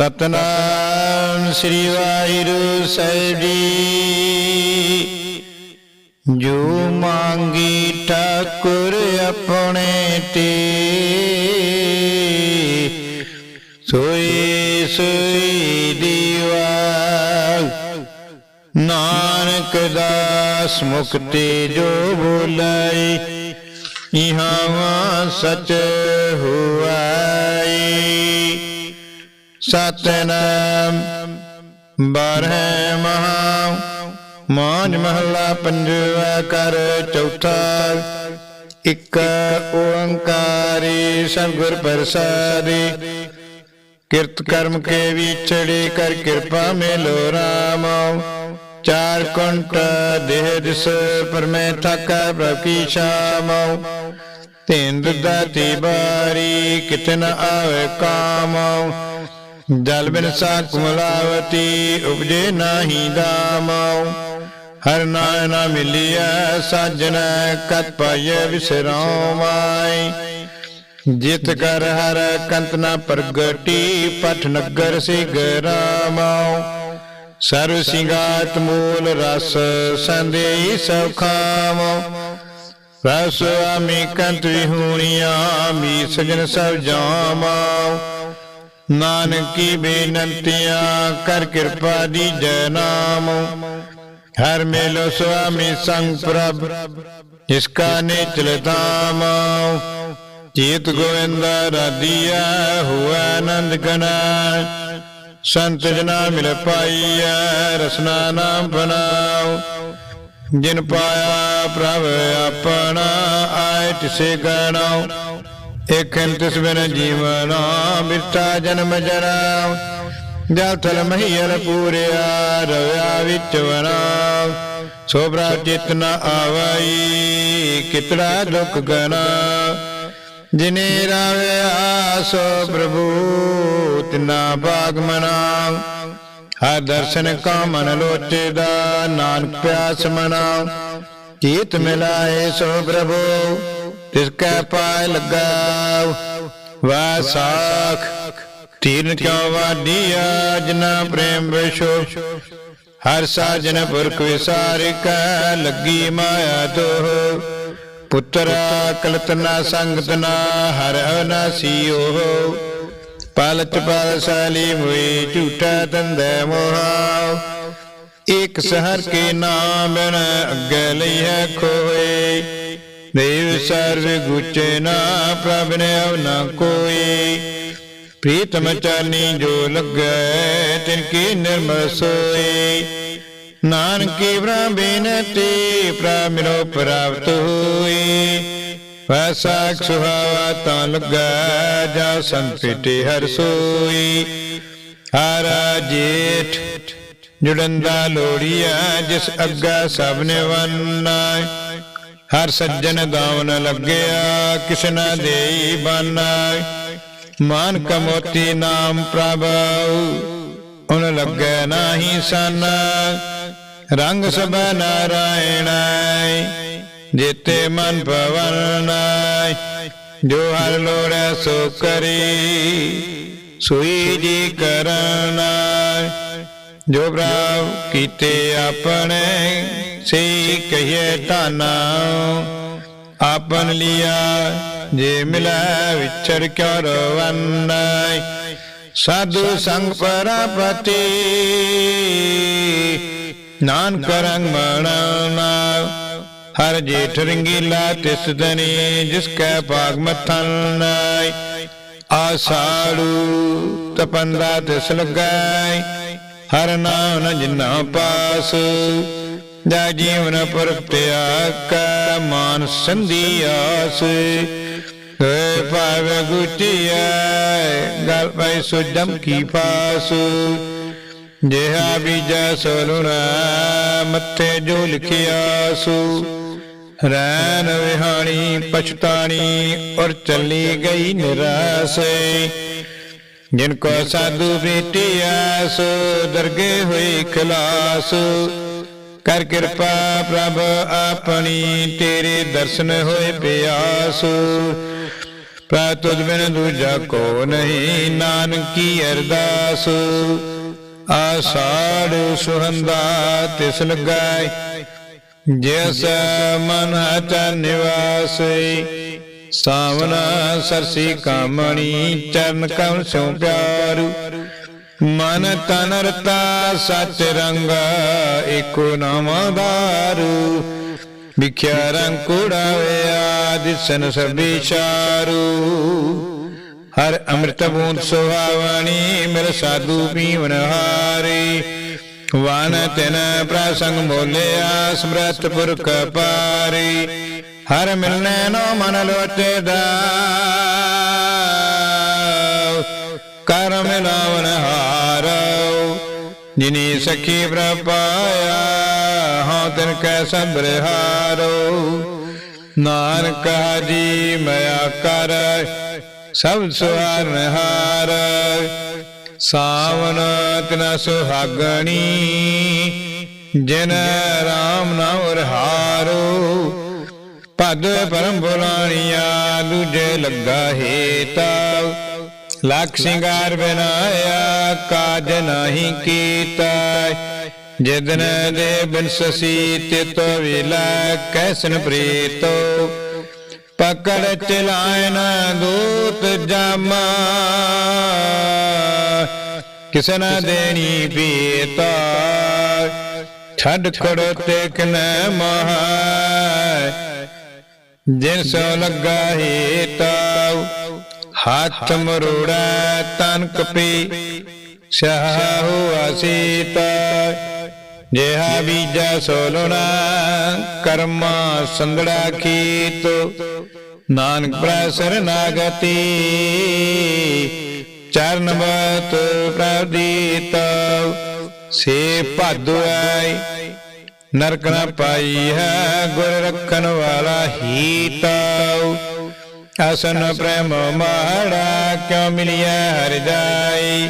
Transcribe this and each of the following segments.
ਸਤਨਾਮ ਸ੍ਰੀ ਵਾਹਿਗੁਰੂ ਸਾਹਿਬ ਜੀ। ਜੋ ਮੰਗੀ ਠਾਕੁਰ ਆਪਣੇ ਤੇ ਸੋਈ ਸੋਈ ਦੀਵਾ। ਨਾਨਕ ਦਾਸ ਮੁਕਤੀ ਜੋ ਬੋਲੇ ਇਹਾਂ ਸਚ ਹੁਆਈ ਸਤਨਾਮ ਬਾਰਹ ਮਹਾ ਮਾਨ ਮਹੱਲਾ ਪੰਜਵਾ ਕਰ ਚੌਥਾ ਇੱਕ ਓੰਕਾਰੀ ਸਤਿਗੁਰ ਪ੍ਰਸਾਦਿ ਕਿਰਤ ਕਰਮ ਕੇ ਵਿਛੜੇ ਕਰ ਕਿਰਪਾ ਮੇਲੋ ਰਾਮ। ਚਾਰ ਕੰਟ ਦੇਹ ਦਿਸ ਪਰਮੇ ਥਕਾ ਪ੍ਰਭ ਕੀ ਸ਼ਾਮ। ਤੇਂਦ ਦਾਤੀ ਬਾਰੀ ਕਿਤਨ ਆਵੇ ਕਾਮ। ਜਲ ਬਿਨ ਸਾ ਕੁਮਲਾਵਤੀ ਉਪਜੇ ਨਾਹੀ ਦਾਮ ਹਰ ਨਾਮ ਨਾ ਮਿਲਿਆ ਸਾਜਨ ਕਤ ਪਾਏ ਵਿਸਰਾਮਾਈ ਜਿਤ ਕਰ ਹਰ ਕੰਤ ਨਾ ਪ੍ਰਗਟੀ ਪਠ ਨਗਰ ਸੇ ਗਰਾਮਾਉ ਸਰਵ ਸਿੰਗਾਤ ਮੂਲ ਰਸ ਸੰਦੇਈ ਸਭ ਖਾਮਉ ਰਸ ਆਮੀ ਕੰਤ ਵਿਹੂਣੀਆਂ ਮੀ ਸਜਨ ਸਭ ਜਾਮਾਉ ਨਾਨਕੀ ਕੀ ਬੇਨੰਤੀਆਂ ਕਰ ਕਿਰਪਾ ਦੀ ਜੈ ਨਾਮ। ਹਰ ਮੇਲੋ ਸੁਆਮੀ ਸੰਗ ਪ੍ਰਭ, ਜਿਸ ਕਾ ਨੇਚਲ ਧਾਮ। ਚੇਤ ਗੋਵਿੰਦ ਰਾਧਿਆ, ਹੁਆ ਆਨੰਦ ਗਨਾ ਸੰਤ ਜਨਾ ਮਿਲ ਪਾਈਐ, ਰਸਨਾ ਨਾਮ ਬਨਾਉ ਜਿਨ ਪਾਇਆ ਪ੍ਰਭ ਆਪਣਾ ਆਇ ਤਿਸੇ ਗਣਾਉ ਏਕਨ ਤਿਸ ਬਿਨ ਜੀਵਨਾ, ਬਿਰਤਾ ਜਨਮ ਜਰਾ ਜਲ ਥਲ ਮਹੀਲ ਪੂਰਿਆ, ਰਵਿਆ ਵਿੱਚ ਵਨਾ। ਸੋਭਰਾ ਚਿਤ ਨ ਆਵਈ, ਕਿਤੜਾ ਦੁਖ ਗਨਾ। ਜਿਨੇ ਰਾਵਿਆ, ਸੋ ਪ੍ਰਭੂ, ਤਿਨਾ ਬਾਗ ਮਨਾ। ਹਰ ਦਰਸ਼ਨ ਕਾ ਮਨ ਲੋਚੇ ਦਾ, ਨਾਨਕ ਪਿਆਸ ਮਨਾ। ਚੀਤ ਮਿਲਾਏ ਸੋ ਪ੍ਰਭੂ। ਤਿਸ ਕੈ ਪਾਇ ਲੱਗਾ ਵਾਸਾਖ ਤੀਰਨ ਕਿਉ ਵਾਡੀਆ ਜਨਾ ਪ੍ਰੇਮ ਵਿਸ਼ੋ। ਹਰ ਸਾਜਨ ਪੁਰਖ ਵਿਸਾਰਿ ਕੈ ਲੱਗੀ ਮਾਇਆ ਤੋਹ ਪੁੱਤਰ ਕਲਤਨਾ ਸੰਗਤ ਨਾ, ਹਰ ਅਨਾਸੀਓ ਪਲਚ ਪਲ ਸਾਲੀ ਹੋਈ ਝੂਠਾ ਦੰਦੈ ਮੋਹਾ ਇਕ ਸਹਰ ਕੇ ਨਾਮ ਬਿਨ ਅੱਗੇ ਲਈਐ ਖੋਏ। ਦੇਵ ਸਰਵ ਗੁਚੇ ਨਾ, ਪ੍ਰਭ ਨੇ ਨਾ ਕੋਈ। ਪ੍ਰੀਤਮ ਚਰਨੀ ਜੋ ਲੱਗੈ, ਤਿਨ ਕੀ ਨਿਰਮਲ ਸੋਈ। ਨਾਨਕੀ ਬ੍ਰਹਮ ਬੇਨਤੀ, ਪ੍ਰਭ ਮਿਲੋ ਪ੍ਰਾਪਤ ਹੋਈ। ਵੈਸਾਖ ਸੁਹਾਵਾ ਤਾਂ ਲੱਗਾ, ਜਾ ਸੰਪਿਟੇ ਹਰ ਸੋਈ। ਹਾਰਾ ਜੇਠ ਜੁੜੰਦਾ ਲੋੜੀਆ ਜਿਸ ਅੱਗਾ ਸਭ ਨੇ ਵੰਨਾ। ਹਰ ਸੱਜਣ ਦਾਵਨ ਲੱਗਿਆ ਕਿਸ ਨਾ ਦੇਈ ਬਾਨਾ ਮਾਨ ਕਮੋਤੀ ਨਾਮ ਪ੍ਰਭਾਉ ਉਨ ਲੱਗੈ ਨਾਹੀ ਸਨ। ਰੰਗ ਸਭ ਨਾਰਾਇਣ ਜੇਤੇ ਮਨ ਭਵਨ ਜੋ ਹਰ ਲੋੜੈ ਸੋ ਕਰੀ, ਸੋਈ ਜੀ ਕਰਨਾ ਜੋ ਪ੍ਰਭ ਕੀਤੇ ਆਪਣੇ, ਸੇ ਕਹੀਏ ਧਾਨਾ। ਆਪਨ ਲਿਆ, ਜੇ ਮਿਲੈ ਵਿਚਰ ਕਿਉ ਰਵੰਨੈ ਸਾਧੂ ਸੰਗ ਪਰਾਪਤੀ, ਨਾਨਕ ਰੰਗ ਮਣਨਾ। ਹਰ ਜੇਠ ਰੰਗੀਲਾ ਤਿਸ ਦਨੀ, ਜਿਸ ਕੈ ਭਾਗ ਮਥਨ। ਆਸਾੜੂ ਤਪੰਦਾ ਤਿਸ ਲਗਾਈ ਹਰ ਨਾਮ ਨ ਜਿਨਾ ਪਾਸ, ਜਾ ਜੀਵਨ ਪਰਤਿਆ ਕਾ ਮਾਨ ਸੰਧੀ ਆਸ। ਏ ਭਾਵੇ ਗੁਟਿਆ ਗਲ ਪੈ ਸੁਜਮ ਕੀ ਪਾਸ ਜਿਹਾ ਬੀਜਾ ਸੋਲੁਣਾ ਮੱਥੇ ਜੋ ਲਿਖਿਆ ਸੂ। ਰੈਨ ਵਿਹਾਣੀ, ਪਛਤਾਣੀ, ਔਰ ਚੱਲੀ ਗਈ ਨਿਰਾਸੇ। ਜਿਨ ਕੋ ਸਾਧੂ ਬੇਟਿਆ ਸੋ ਦਰਗੇ ਹੋਈ ਖਲਾਸ। ਕਰ ਕਿਰਪਾ ਪ੍ਰਭ ਆਪਣੀ, ਤੇਰੇ ਦਰਸ਼ਨ ਹੋਏ ਪਿਆਸ। ਪ੍ਰਭ ਤੁਧ ਬਿਨ ਦੂਜਾ ਕੋ ਨਹੀਂ, ਨਾਨਕੀ ਅਰਦਾਸ। ਆਸਾੜ ਸੁਹੰਦਾ ਤਿਸ ਲਗਾਈ, ਜਿਸ ਮਨ ਹਚ ਨਿਵਾਸਈ ਸਾਵਨ ਸਰਸੀ ਕਾਮਣੀ, ਚਰਨ ਕਮਲ ਸਿਉ ਪਿਆਰੂ। ਮਨ ਤਨ ਰਤਾ ਸਚ ਰੰਗ, ਏਕੋ ਨਾਮਦਾਰੂ ਵਿਖਿਆ ਰੰਗ ਕੁੜਾਵਿਆ ਦਿਸਨ ਸਭੀ ਚਾਰੂ ਹਰ ਅੰਮ੍ਰਿਤ ਬੂੰਦ ਸੁਹਾਵਣੀ, ਮਿਲ ਸਾਧੂ ਪੀਵਨ ਹਾਰੇ। ਵਾਨ ਤਿਨ ਪ੍ਰਸੰਗ ਬੋਲਿਆ ਸਮਰਤ ਪੁਰਖ ਪਾਰੇ। ਹਰ ਮਿਲਨੇ ਨੋ ਮਨ ਲੋਚਦਾ ਕਰ ਮਿਲਾਵਨ ਹਾਰੋ ਜਿਨੀ ਸਖੀ ਪ੍ਰਪਾਇਆ ਹਾਂ ਤਿਨ ਕੈ ਸਬਰ ਹਾਰੋ ਨਾਨਕ ਜੀ ਮਿਆ ਕਰ, ਸਭ ਸੁਹਾਰਨ ਹਾਰ। ਸਾਵਨ ਤਿਨਾ ਸੁਹਾਗਣੀ, ਜਿਨ ਰਾਮ ਨਾਮ ਰਹਾਰੋ ਪਦ ਪਰਮ ਬੁਲਾਣੀਆ, ਦੂਜੇ ਲੱਗਾ ਹੇਤਾ। ਲੱਖ ਸਿੰਗਾਰ ਬਨਾਇਆ, ਕਾਜ ਨਹੀਂ ਕੀਤਾ। ਜਿਦਨ ਦੇ ਬਿਨ ਸਸੀ ਵਿਲਾ ਕੈਸਨ ਪ੍ਰੀਤੋ। ਪਕੜ ਚਲਾਇਨ ਦੂਤ ਜਾਮਾ। ਕਿਸ ਦੇਣੀ ਪੀਤਾ। ਛੱਡ ਖੜੋ ਤੇਕ ਨ ਮਹਾ। ਜਿਨ ਸੋ ਲੱਗਾ ਹੀਤਾ ਹੱਥ ਮਰੋੜਾ ਤਨ ਕਪੀ ਸਹਾਹੁ ਅਸੀਤਾ ਜਿਹਾ ਬੀਜਾ ਸੋਲਣਾ, ਕਰਮਾ ਸੰਗੜਾ ਕੀਤੋ ਨਾਨਕ ਪ੍ਰਸਰ ਨਾਗਤੀ, ਚਰਨ ਬਤ ਪ੍ਰਦੀਤ। ਸੇ ਭਾਦੁ ਨਰਕ ਨ ਪਾਈ ਹੈ ਗੁਰ ਰੱਖਣ ਵਾਲਾ ਹੀ ਤਾਉ ਅਸਨ ਪ੍ਰੇਮ ਮਾੜਾ ਕਿਉ ਮਿਲਿਆ ਹਰ ਜਾਈ।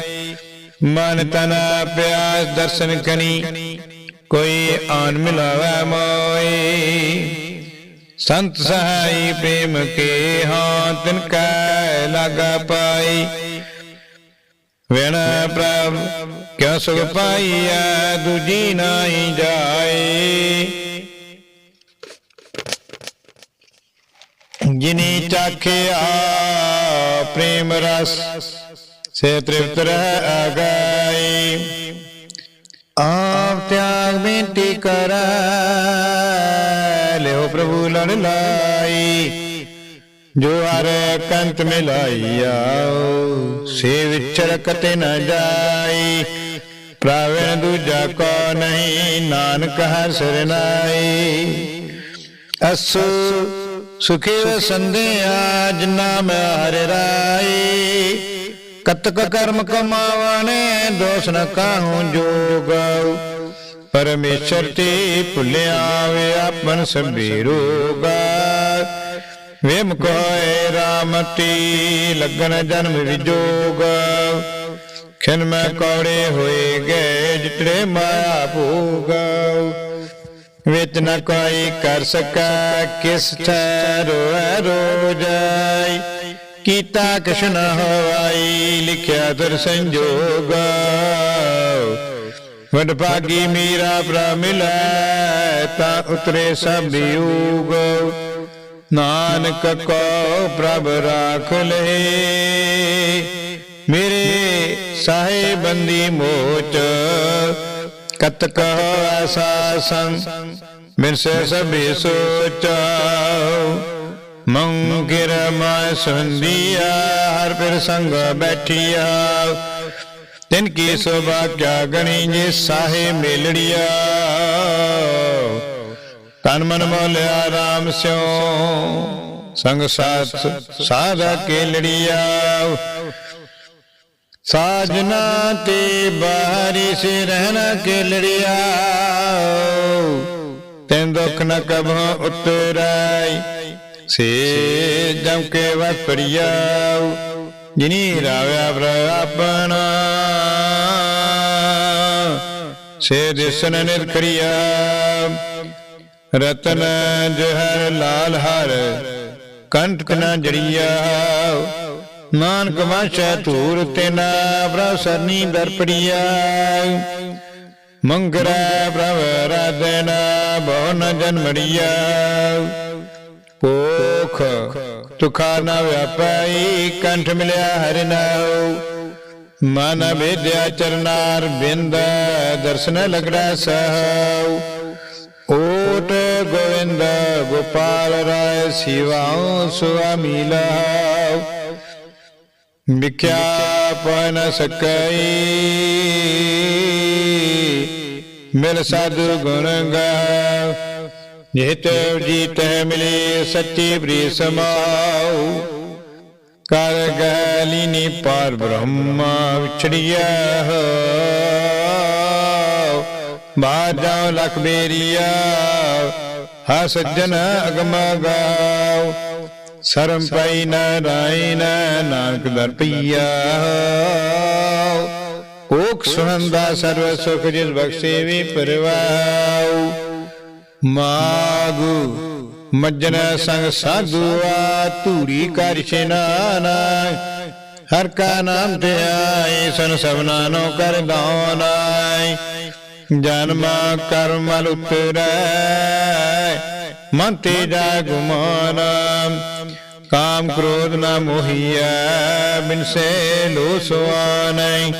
ਮਨ ਤਨ ਪਿਆਸ ਦਰਸ਼ਨ ਕਨੀ, ਕੋਈ ਆਨ ਮਿਲਾਵੇ ਮੋਏ ਸੰਤ ਸਹਾਈ ਪ੍ਰੇਮ ਕੇ ਹਾਂ ਤਿਨ ਕੈ ਲਾਗਾ ਪਾਈ। ਵੇਣਾ ਪ੍ਰਭ ਕਿਉ ਸੁਖ ਪਾਈਐ ਦੂਜੀ ਨਾਹੀ ਜਾਏ। ਜਿਨੀ ਚਾਖਿਆ ਪ੍ਰੇਮ ਰਸ ਸੇ ਤ੍ਰਿਪਤ ਰਹਿ ਗਈ ਆਪ ਤਿਆਗ ਬੇਨਤੀ ਕਰ ਲਿਓ ਪ੍ਰਭੂ ਲੜ ਲਾਈ। ਜੋ ਹਰ ਕੰਤ ਮਿਲਾਈਆ ਸੇ ਵਿਚਰ ਕਤੇ ਨ ਜਾਈ। ਪ੍ਰਾਵਣ ਦੂਜਾ ਕੋ ਨਹੀਂ, ਨਾਨਕ ਹਰ ਸਰਨਾਈ ਅਸੁ ਸੁਖੇ ਸੰਧਿਆ ਜਿਨਾ ਮੈਂ ਹਰਿ ਰਾਈ ਕਤਕ ਕਰਮ ਕਮਾਵਣੇ, ਦੋਸ ਨ ਕਾਹੂ ਜੋਗ। ਪਰਮੇਸ਼ਰ ਤੇ ਭੁੱਲਿਆ ਵੇ ਆਪਨ ਸਭੀ ਰੋਗਾ। ਵੇਮ ਕੋਏ ਰਾਮਤੀ ਲਗਨ ਜਨਮ ਵਿਜੋਗ। ਖਿਨ ਕੌੜੇ ਹੋਏ ਗਏ, ਜਿਤੜੇ ਮਾਇਆ ਭੋਗ ਵਿੱਚ ਨ ਕੋਈ ਕਰ ਸਕਾ, ਕਿਸ ਠਹਿਰੋ ਰੋ ਕੀਤਾ ਕਿਛ ਨ ਲਿਖਿਆ ਦਰ ਸੰਜੋਗ ਵਡ ਭਾਗੀ ਮੀਰਾ ਪ੍ਰ ਮਿਲੈ ਉਤਰੇ ਸਭ ਯੂਗ ਨਾਨਕ ਕੋ ਪ੍ਰਭ ਰਾਖ ਲਏ ਮੇਰੇ ਸਾਹੇ ਬੰਦੀ ਮੋਚ, ਕਤ ਕਹ ਐਸਾ ਸੰਗ ਮਿਰ ਸੇ ਸਭੀ ਸੋਚਾਉ ਮੰਗਿਰ ਮੈਂ ਸੰਦੀਆ ਹਰ ਫਿਰ ਸੰਗ ਬੈਠੀਆ ਤਿਨ ਕੀ ਸੋਭਾ ਕਿਆ ਗਣੀ, ਜੇ ਸਾਹੇ ਮੇਲੜੀਆ ਤਨ ਮਨ ਮੋਲਿਆ RAM ਸਿਉ, ਸੰਗ ਸਾਥ ਸਾਧਾ ਕੇ ਲੜੀਆ ਸਾਜਨਾ ਤੇ ਬਾਰੀ ਸੇ ਰਹਿਣਾ ਕੇ ਲੜੀਆ ਤੈਨ ਦੁਖ ਨ ਕਭੋ ਉਤਰਾਈ। ਸੇ ਜਮ ਕੇ ਵਪੜਿਆ ਜਿਨੀ ਰਾਵਿਆ ਪ੍ਰ ਆਪਣਾ। ਸੇ ਦਿਸਨ ਨਿਰਖੜਿਆ ਰਤਨ ਜਹਰ ਲਾਲ ਹਰ। ਕੰਠ ਤਨਾ ਜੜੀਆ। ਨਾਨਕ ਵਾਸ਼ੈ ਧੂਰ ਤੇਨਾ, ਪ੍ਰਭ ਸਰਨੀ ਦਰਪੜੀਆ। ਮੰਗਰਾ ਪ੍ਰਭ ਰਾਧਨਾ ਬਹੁ ਜਨਮੜੀਆ। ਪੋਖ ਤੁਖਾ ਨ ਵਿਆਪਾਈ, ਕੰਠ ਮਿਲਿਆ ਹਰਿ ਨਾਉ। ਮਨ ਵਿਦਿਆ ਚਰਨਾਰ ਬਿੰਦ, ਦਰਸ਼ਨ ਲਗੜਾ ਸਹਉ। ਓਟ ਗੋਵਿੰਦ ਗੋਪਾਲ ਰਾਏ ਸਿਵਾਉ ਸੁਆਮੀ ਲਾਉ। ਮਿਖਿਆ ਪਨ ਸਕਈ। ਮਿਲ ਸਾਧੂ ਗੁਣ ਗਾ। ਜਿਤ ਜੀਤ ਮਿਲੇ ਸੱਚੀ ਬ੍ਰੀ ਸਮਾਉ। ਕਰ ਗਲੀਨੀ ਪਾਰ ਬ੍ਰਹਮਾ ਵਿਛੜਿਆ ਹੋ। ਬਾਜਾਉ ਲਖ ਬੇਰੀਆ ਹਾ ਸੱਜਣ ਅਗਮ ਸਰਮ ਪਈ ਨਾਰਾਇਣ, ਨਾਨਕ ਦਰ ਪਈਆ। ਓਖ ਸੁਹੰਦਾ ਸਰਵ ਸੁਖ ਜਿਸ ਬਖਸ਼ੇ ਵੀ ਪਰਵਾਉ। ਮਾਗੂ ਮੱਜਨ ਸੰਗ ਸਾਧੂਆ, ਧੂੜੀ ਕਰ ਇਸ਼ਨਾਨਾ ਹਰ ਕਾ ਨਾਮ ਤੇ ਆਏ, ਸਨ ਸਭਨਾ ਨੋ ਕਰ ਦਾਨਾਈ ਜਨਮ ਕਰਮ ਉਤਰੈ ਮਨ ਤੇ ਗੁਮਾਨ, ਕਾਮ ਕ੍ਰੋਧ ਨਾ ਮੋਹੀਐ, ਬਿਨ ਸੇ ਲੋ ਸੁਆਨੈ।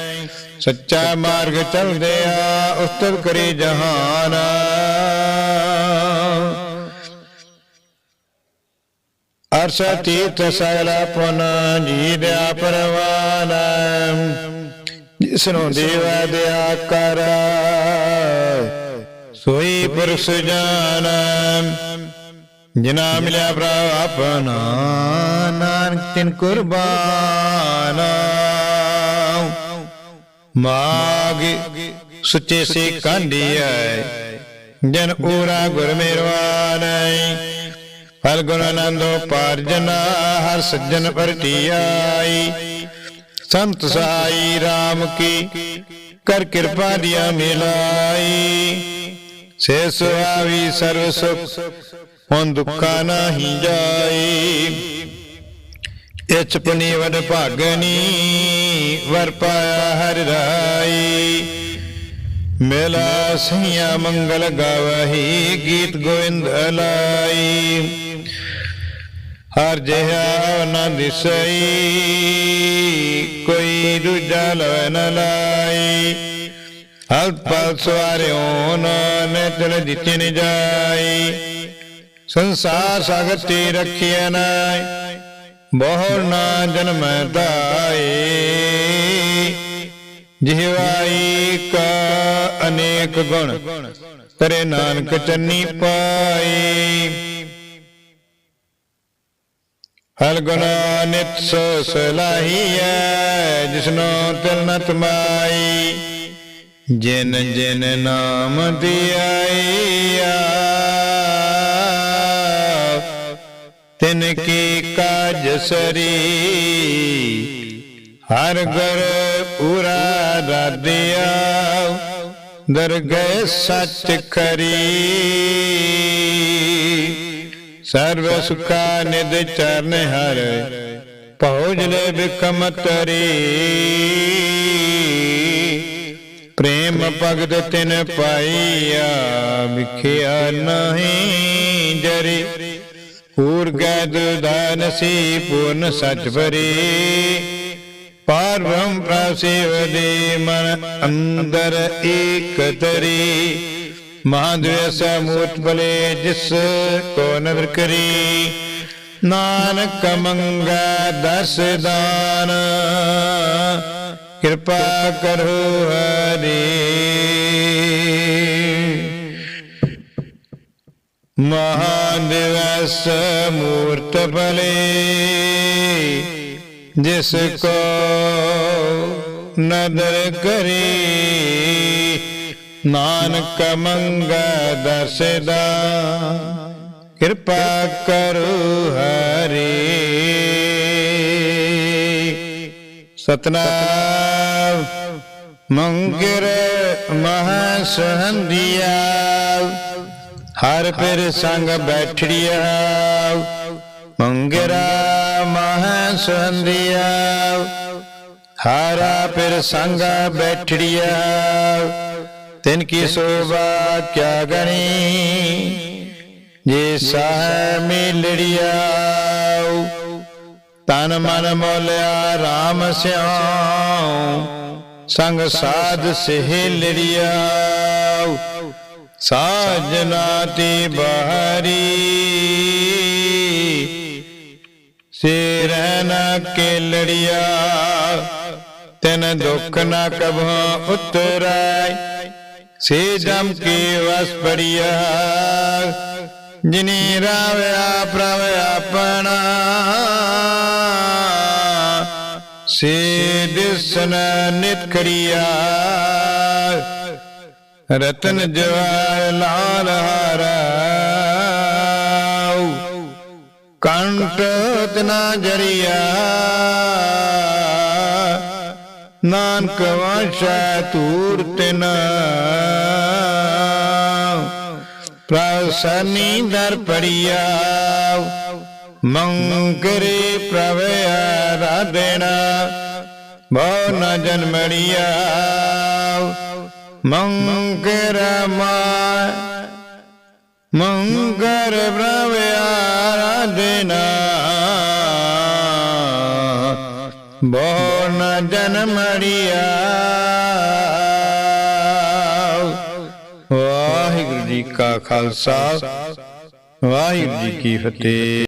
ਸੱਚਾ ਮਾਰਗ ਚਲਦੇ ਆ ਉਸਤਤ ਕਰੇ ਜਹਾਨ। ਅਰਸ ਤੀਰਥ ਸਗਲ ਪੁਨ ਜੀ ਦਿਆ ਪਰਵਾਨ ਜਿਸਨੂੰ ਦੇਵਾ ਦਿਆ ਕਰ। ਸੋਈ ਪੁਰਸ਼ ਜਾਨ ਜਿਨਾ ਮਿਲਿਆ ਪ੍ਰਭ ਆਪਣਾ, ਨਾਨਕ ਤਿਨ ਕੁਰਬਾਨ। ਮਾਗ ਸੁੱਚੇ ਸੇ ਕਾਂਢੀਐ, ਜਨ ਊਰਾ ਗੁਰ ਮਿਹਰਵਾਨੈ ਫਲ ਗੁਣ ਆਨੰਦੋ ਪਾਰਜਨ ਹਰ ਸੱਜਣ ਪਰਟਿਆਈ ਸੰਤ ਸਾਈ RAM ਕੀ, ਕਰ ਕਿਰਪਾ ਦਿਆ ਮਿਲਾਈ। ਸੇ ਸੁਆਵੀ ਸਰਵ ਸੁਖ ਹੁਣ ਦੁੱਖਾ ਨਹੀਂ ਜਾਈ ਇਚ ਪੁਨੀ ਵਡ ਭਾਗਨੀ ਵਰ ਪਾਇਆ ਹਰ ਰਾਈ ਮੇਲਾ ਸਈਆ ਮੰਗਲ ਗਾਵਹੀ, ਗੀਤ ਗੋਇੰਦ ਲਾਈ ਹਰ ਜਿਹਾ ਨਾ ਦਿਸਈ ਕੋਈ ਦੂਜਾ ਲਵ ਨ ਲਾਈ ਹਲ ਪਲ ਸਵਾਰਿਓ ਨ ਤਲ ਦਿੱਤੇ ਨ ਜਾਈ। ਸੰਸਾਰ ਸਾਗਰ ਤੇ ਰਖਿਆ ਨਾਇ ਬਹੁ ਨਾ ਜਨਮ ਦਾਏ ਜਿਹਵਾਈ ਕਾ ਅਨੇਕ ਗੁਣ ਤੇਰੇ ਨਾਨਕ ਚੰਨੀ ਪਾਈ। ਹਲ ਗੁਣ ਨਿਤ ਸੋ ਸਲਾਹੀਐ ਜਿਸਨੋ ਤਿਲ ਨ ਤਮਾਈ। ਜਿਨ ਜਿਨ ਨਾਮ ਦਿਆਈਆ ਤਿਨ ਕੀ ਕਾਜ ਸਰੀ, ਹਰ ਗਰ ਪੂਰਾ ਰਾਧਿਆ, ਦਰਗਹਿ ਸੱਚ ਖਰੀ। ਸਰਵ ਸੁਖਾ ਨਿਦ ਚਰਨ ਹਰ ਪਹੁਜ ਲੈ ਬਿਕਮ ਤਰੀ। ਪ੍ਰੇਮ ਭਗਤ ਤਿਨ ਪਾਈਆ ਵਿਖਿਆ ਨਹੀਂ ਜਰੀ। ਪੂਰ ਗਦ ਦਾਨਸੀ ਪੂਰਨ ਸਚ ਭਰੀ। ਪਾਰ ਬ੍ਰਹਮ ਪ੍ਰਸਿਵ ਦੇ ਮਨ ਅੰਦਰ ਏਕ ਤਰੀ। ਮਹਾਦੇਵ ਸਮੂਤ ਬਲੇ ਜਿਸ ਕੋ ਨਦਰ ਕਰੀ। ਨਾਨਕ ਮੰਗਾ ਦਸ ਦਾਨ। ਕਿਰਪਾ ਕਰੋ ਹਰੀ। ਮਹਾਦਿਵਸ ਮੂਰਤ ਭਲੇ ਜਿਸ ਕੋ ਨਦਰ ਕਰੀ। ਨਾਨਕ ਮੰਗ ਦਰਸਦਾ, ਕਿਰਪਾ ਕਰੋ ਹਰੀ। ਸਤਨਾਮ ਮੰਗਰ ਮਹਾ ਸਹੰਦੀਆ ਹਰ ਪਿਰ ਸੰਗ ਬੈਠੜਿਆ। ਮੰਗਰਾ ਮਹ ਸੰਧਿਆ ਹਾਰਾ ਫਿਰ ਸੰਗਾ ਬੈਠੜਿਆ। ਤਿਨ ਕੀ ਸੋਭਾ ਕਿਆ ਗਣੀ, ਜੇ ਸਾਹ ਮਿਲੜਿਆ। ਤਨ ਮਨ ਮੋਲਿਆ RAM ਸਿਆਉ ਸੰਗ ਸਾਧ ਸਹੇਲੜਿਆ ਸਾਜਨਾ ਤੇ ਬਹਰੀ। ਸਿਰ ਨ ਕੇ ਲੜਿਆ ਤਨ ਦੁਖ ਨ ਕਭੋ ਉਤਰੈ। ਸੇ ਜਮ ਕੇ ਵਸ ਪੜਿਆ ਜਿਨੀ ਰਾਵਿਆ ਪ੍ਰਭ ਆਪਣਾ। ਸੇ ਦਿਸਨ ਨਿਤ ਕਰਿਆ। ਰਤਨ ਜਵਾਰ ਲਾਲ ਹਰਾਉ ਕੰਟ ਤਨਾ ਜਰੀਆ। ਨਾਨਕ ਵਾਸ਼ਾ ਤੂਰ ਤਿਨ। ਪ੍ਰਸਨੀ ਦਰ ਪੜਿਆ। ਮੰਗਰੇ ਪ੍ਰਭ ਆਰਾਧਨਾ ਬਹੁ ਨ ਜਨਮੜਿਆ ਮੰਗਰ ਮਾ, ਮੰਗਰ ਪ੍ਰਭ ਆਰਾਧਨਾ ਬਹੁ ਨ ਜਨਮੜਿਆ ਵਾਹਿਗੁਰੂ ਜੀ ਕਾ ਖਾਲਸਾ, ਵਾਹਿਗੁਰੂ ਜੀ ਕੀ ਫਤਿਹ।